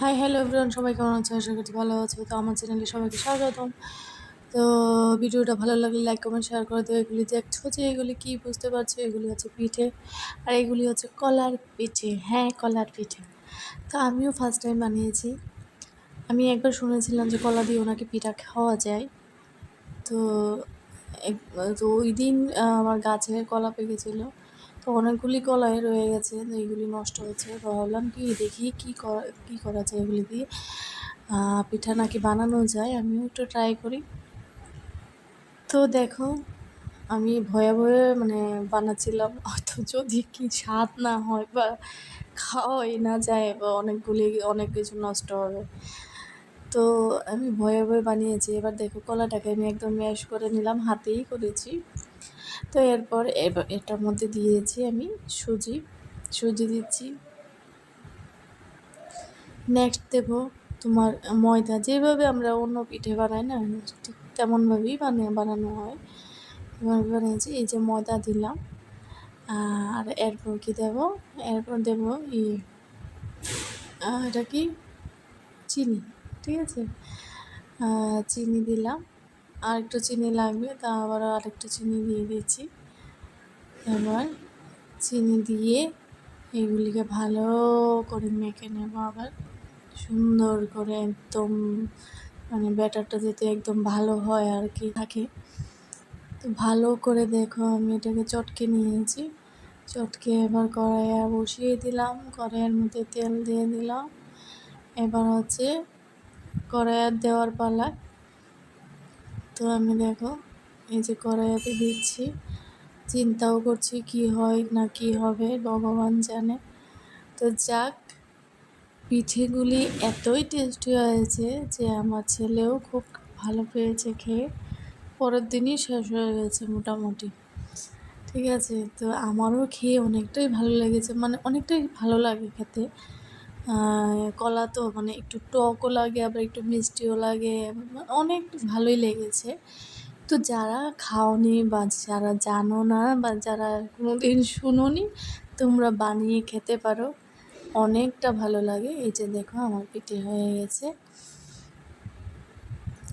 Hi hello everyone সবাই কেমন আছে? আশা করছি ভালো আছে। তো আমার চ্যানেলে সবাইকে স্বাগতম। তো ভিডিওটা ভালো লাগলে লাইক কমেন্ট শেয়ার করে দেবো এগুলি দেখছ যে এগুলি কী বুঝতে পারছ? এগুলি হচ্ছে পিঠে আর এগুলি হচ্ছে কলার পিঠে। হ্যাঁ কলার পিঠে। তো আমিও ফার্স্ট টাইম বানিয়েছি। আমি একবার শুনেছিলাম যে কলা দিয়ে ওনাকে পিঠা খাওয়া যায়। তো তো ওই দিন আমার গাছের কলা পেকেছিলো। তো অনেকগুলি কলাই রয়ে গেছে, তো এইগুলি নষ্ট হয়েছে তো ভাবলাম কি দেখি কী কী করা যায় এগুলি দিয়ে। পিঠা নাকি বানানো যায়, আমিও একটু ট্রাই করি। তো দেখো, আমি ভয়ে ভয়ে মানে বানাচ্ছিলাম। অত যদি কি স্বাদ না হয় বা খাওয়াই না যায় বা অনেকগুলি, অনেক কিছু নষ্ট হবে। তো আমি ভয়ে ভয়ে বানিয়েছি। এবার দেখো কলাটাকে আমি একদম ম্যাশ করে নিলাম, হাতেই করেছি। তো এরপর এটার মধ্যে দিয়েছি আমি সুজি সুজি দিচ্ছি। নেক্সট দেব তোমার ময়দা, যেভাবে আমরা অন্য পিঠে বানাই না, ঠিক তেমনভাবেই বানিয়ে বানানো হয়। এবার বানিয়েছি, এই যে ময়দা দিলাম। আর এরপর কি দেব? এরপর দেব ই এটা কি? চিনি, ঠিক আছে? চিনি দিলাম। আর একটু চিনি লাগবে, তা আবার আরেকটু চিনি দিয়ে দিয়েছি। এবার চিনি দিয়ে এগুলিকে ভালো করে মেখে নেব আবার। সুন্দর করে একদম মানে ব্যাটারটা যাতে একদম ভালো হয় আর কি থাকে। তো ভালো করে দেখো, আমি এটাকে চটকে নিয়েছি। চটকে এবার কড়াইয়া বসিয়ে দিলাম, কড়াইয়ের মধ্যে তেল দিয়ে দিলাম। এবার হচ্ছে কড়াইয়ার দেওয়ার পালা তো আমি দেখো, এই যে কড়াইয়াতে দিচ্ছি। চিন্তাও করছি কি হয় না কি হবে, ভগবান জানে। তো যাক, পিঠেগুলি এতই টেস্টি হয়েছে যে আমার ছেলেও খুব ভালো পেয়েছে খেয়ে। পরের দিনই শেষ হয়ে গেছে মোটামুটি। ঠিক আছে, তো আমারও খেয়ে অনেকটাই ভালো লেগেছে মানে অনেকটাই ভালো লাগে খেতে। কলা তো মানে একটু টকও লাগে, আবার একটু মিষ্টিও লাগে অনেক ভালোই লেগেছে। তো যারা খাওনি বা যারা জানো না বা যারা কোনো দিন শুনোনি, তোমরা বানিয়ে খেতে পারো। অনেকটা ভালো লাগে। এই যে দেখো, আমার পিঠে হয়ে গেছে।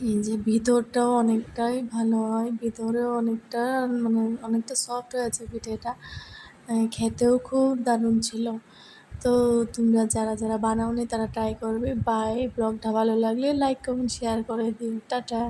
এই যে ভিতরটাও অনেকটাই ভালো হয়। ভিতরেও অনেকটা মানে অনেকটা সফট হয়েছে পিঠেটা। খেতেও খুব দারুণ ছিল। তো তোমরা যারা যারা বানাওনি তারা ট্রাই করবে। বাই ব্লগটা ভালো লাগলে লাইক কমেন্ট শেয়ার করে দিও। টাটা